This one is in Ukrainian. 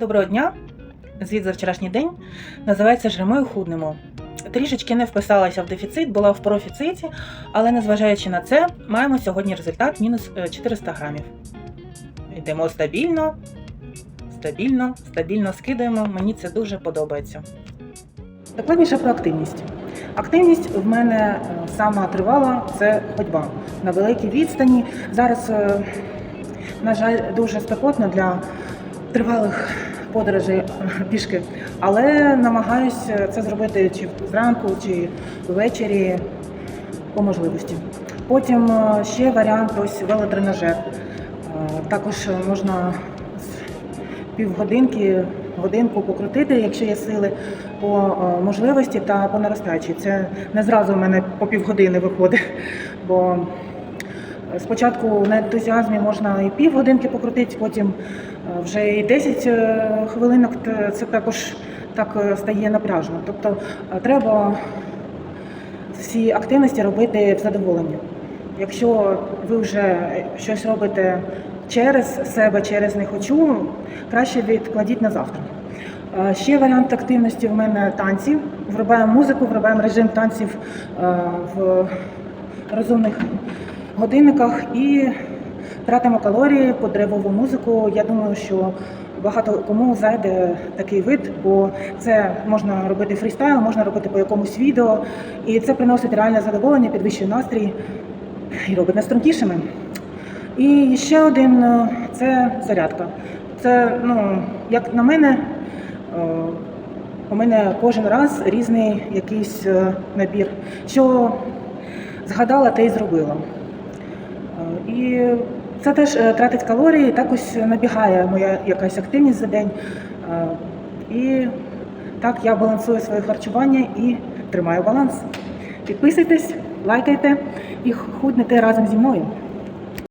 Доброго дня! Звіт за вчорашній день називається Жремо худнемо. Трішечки не вписалася в дефіцит, була в профіциті, але незважаючи на це, маємо сьогодні результат мінус е, 400 грамів. Йдемо стабільно, стабільно, стабільно скидаємо. Мені це дуже подобається. Докладніше про активність. Активність в мене е, сама тривала це ходьба на великій відстані. Зараз, е, на жаль, дуже спекотно для тривалих подорожей е, пішки, але намагаюся це зробити чи зранку, чи ввечері по можливості. Потім е, ще варіант ось велотренажер. Е, Також можна півгодинки, годинку покрутити, якщо є сили, по е, можливості та по наростаючій. Це не зразу в мене по півгодини виходить, бо спочатку на ентузіазмі можна і півгодинки покрутити, потім е, вже і 10 е, хвилинок це також так е, стає напряжно. Тобто треба всі активності робити в задоволення. Якщо ви вже щось робите через себе, через не хочу, краще відкладіть на завтра. Ще варіант активності в мене танці. Врубаємо музику, врубаємо режим танців в розумних годинниках і тратимо калорії по драйвову музику. Я думаю, що багато кому зайде такий вид, бо це можна робити фрістайл, можна робити по якомусь відео, і це приносить реальне задоволення, підвищує настрій і робить нас стрункішими. І ще один е, це зарядка. Це, ну, як на мене, е, у мене кожен раз різний якийсь е, набір. Що згадала, те й зробила. Е, І це теж е, тратить калорії, так ось набігає моя якась активність за день. Е, І так я балансую своє харчування і тримаю баланс. Підписуйтесь, лайкайте і худнете разом зі мною.